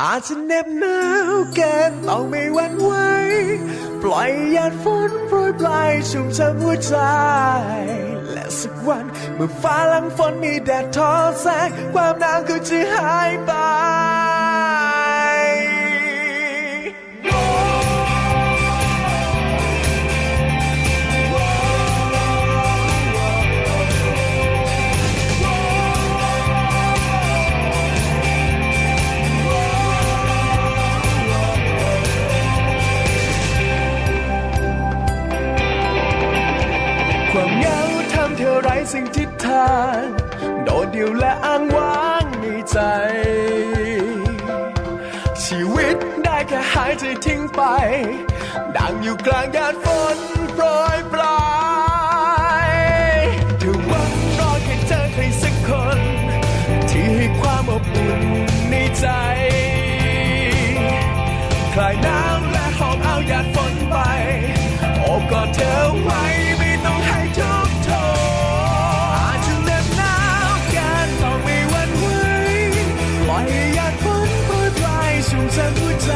อาจจะเหน็บหนาวเกินต้องไม่หวั่นไหวปล่อยหยาดฝนโปรยปลายชุ่มช่ำหัวใจ และสักวันเมื่อฟ้าหลังฝนมีแดดทอแสงความหนาวก็จะหายไป ไร้สิ่งทิศทาง โดดเดี่ยวและอ้างว้างในใจ ชีวิตได้แค่หายใจทิ้งไป ดังอยู่กลางแดดฝนโปรยปลายเธอวังรอแค่เจอใครสักคน ที่ให้ความอบอุ่นในใจ คลายหนาว อยากพ้นโปรยปลายชุ่มชื้นหัวใจ